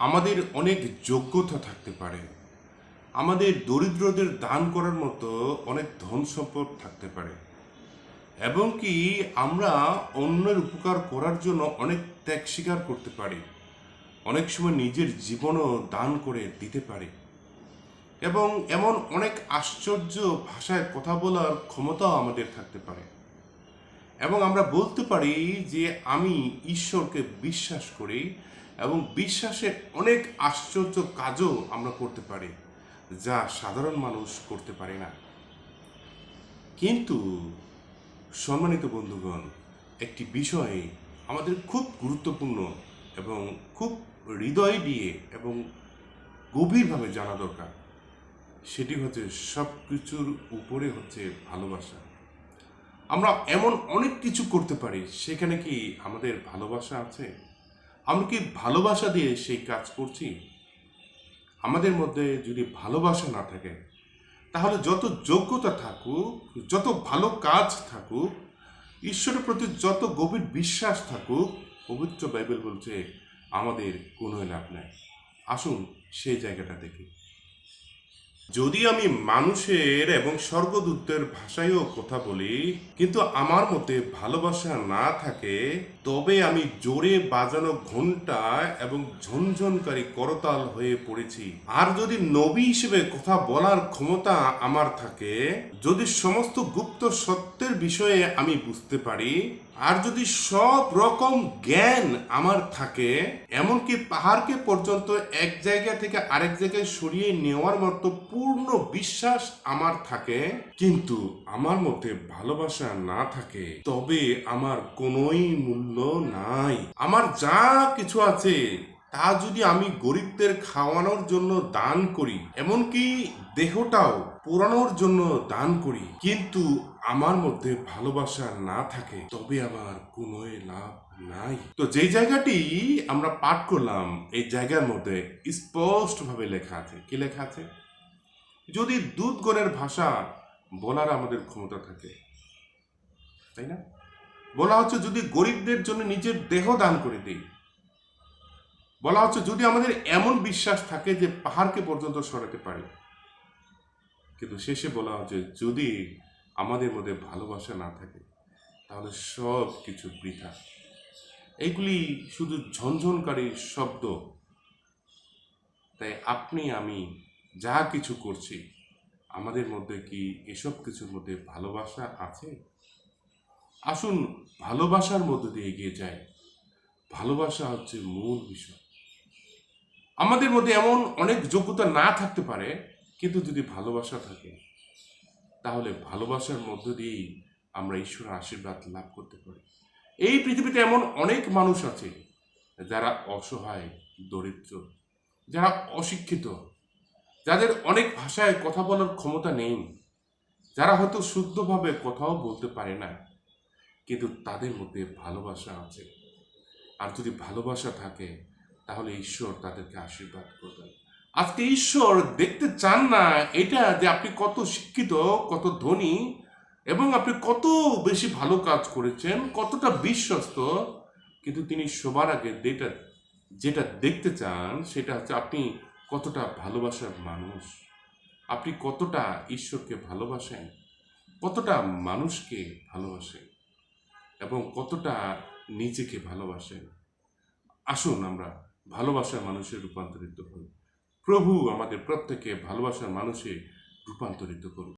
আমাদের অনেক যোগ্যতা থাকতে পারে। আমাদের দরিদ্রদের দান করার মতো অনেক ধন সম্পদ থাকতে পারে। এবং কি আমরা অন্যের উপকার করার জন্য অনেক ত্যাগ স্বীকার করতে পারি। অনেক সময় নিজের জীবনও দান করে দিতে পারি। এবং এমন অনেক আশ্চর্য ভাষায় কথা বলার ক্ষমতাও আমাদের থাকতে পারে। এবং আমরা বলতে পারি যে আমি ঈশ্বরকে বিশ্বাস করি এবং বিশ্বাসের অনেক আশ্চর্য কাজও আমরা করতে পারি, যা সাধারণ মানুষ করতে পারে না। কিন্তু, সম্মানিত বন্ধুগণ, একটি বিষয় আমাদের খুব গুরুত্বপূর্ণ এবং খুব হৃদয় দিয়ে এবং গভীরভাবে জানা দরকার। সেটি হচ্ছে সব কিছুর উপরে হচ্ছে ভালোবাসা। আমরা এমন অনেক কিছু করতে পারি, সেখানে কি আমাদের ভালোবাসা আছে? আমরা কি ভালোবাসা দিয়ে সেই কাজ করছি? আমাদের মধ্যে যদি ভালোবাসা না থাকে, তাহলে যত যোগ্যতা থাকুক, যত ভালো কাজ থাকুক, ঈশ্বরের প্রতি যত গভীর বিশ্বাস থাকুক, পবিত্র বাইবেল বলছে, আমাদের কোনো লাভ নাই। আসুন সেই জায়গাটা দেখি। যদি আমি মানুষের এবং স্বর্গদূতের ভাষায়ও কথা বলি, কিন্তু আমার মতে ভালোবাসা না থাকে, তবে আমি জোরে বাজানো ঘণ্টা এবং ঝনঝনকারী করতাল হয়ে পড়েছি। আর যদি নবী হিসেবে কথা বলার ক্ষমতা আমার থাকে, যদি সমস্ত গুপ্ত সত্যের বিষয়ে আমি বুঝতে পারি আর যদি সব রকম জ্ঞান আমার থাকে, এমনকি পাহাড়কে পর্যন্ত এক জায়গা থেকে আরেক জায়গায় সরিয়ে নেওয়ার মতো পূর্ণ বিশ্বাস আমার থাকে, কিন্তু আমার মধ্যে ভালোবাসা না থাকে, তবে আমার কোনোই মূল্য নাই। আমার যা কিছু আছে তা যদি আমি গরিবদের খাওয়ানোর জন্য দান করি, এমনকি দেহটাও পোড়ানোর জন্য দান করি, কিন্তু আমার মধ্যে ভালোবাসা না থাকে, তবে আমার কোনো লাভ নাই। তো যে জায়গাটি আমরা পাঠ করলাম, এই জায়গার মধ্যে স্পষ্টভাবে লেখা আছে। কি লেখা আছে? যদি দুধগণের ভাষা বলার আমাদের ক্ষমতা থাকে, তাই না? বলা হচ্ছে যদি গরিবদের জন্য নিজের দেহ দান করে দিই বলা হচ্ছে যদি আমাদের এমন বিশ্বাস থাকে যে পাহাড়কে পর্যন্ত সরাতে পারি। কিন্তু শেষে বলা হচ্ছে যদি আমাদের মধ্যে ভালোবাসা না থাকে, তাহলে সব কিছু বৃথা। এইগুলি শুধু ঝনঝনকারী শব্দ। তাই আপনি, আমি যা কিছু করছি, আমাদের মধ্যে কি এসব কিছুর মধ্যে ভালোবাসা আছে? আসুন ভালোবাসার মধ্য দিয়ে এগিয়ে যাই। ভালোবাসা হচ্ছে মূল বিষয়। আমাদের মধ্যে এমন অনেক যোগ্যতা না থাকতে পারে, কিন্তু যদি ভালোবাসা থাকে, তাহলে ভালোবাসার মধ্য দিয়েই আমরা ঈশ্বরের আশীর্বাদ লাভ করতে পারি। এই পৃথিবীতে এমন অনেক মানুষ আছে যারা অসহায়, দরিদ্র, যারা অশিক্ষিত, যাদের অনেক ভাষায় কথা বলার ক্ষমতা নেই, যারা হয়তো শুদ্ধভাবে কথাও বলতে পারে না, কিন্তু তাদের মধ্যে ভালোবাসা আছে। আর যদি ভালোবাসা থাকে তাহলে ঈশ্বর তাদেরকে আশীর্বাদ করবেন। আজকে ঈশ্বর দেখতে চান না এটা যে আপনি কত শিক্ষিত, কত ধনী এবং আপনি কত বেশি ভালো কাজ করেছেন, কতটা বিশ্বস্ত, কিন্তু তিনি সবার আগে যেটা যেটা দেখতে চান সেটা হচ্ছে আপনি কতটা ভালোবাসার মানুষ। আপনি কতটা ঈশ্বরকে ভালোবাসেন, কতটা মানুষকে ভালোবাসেন এবং কতটা নিজেকে ভালোবাসেন। আসুন আমরা ভালোবাসার মানুষে রূপান্তরিত হই প্রভু আমাদের প্রত্যেকে ভালোবাসার মানুষে রূপান্তরিত করুন।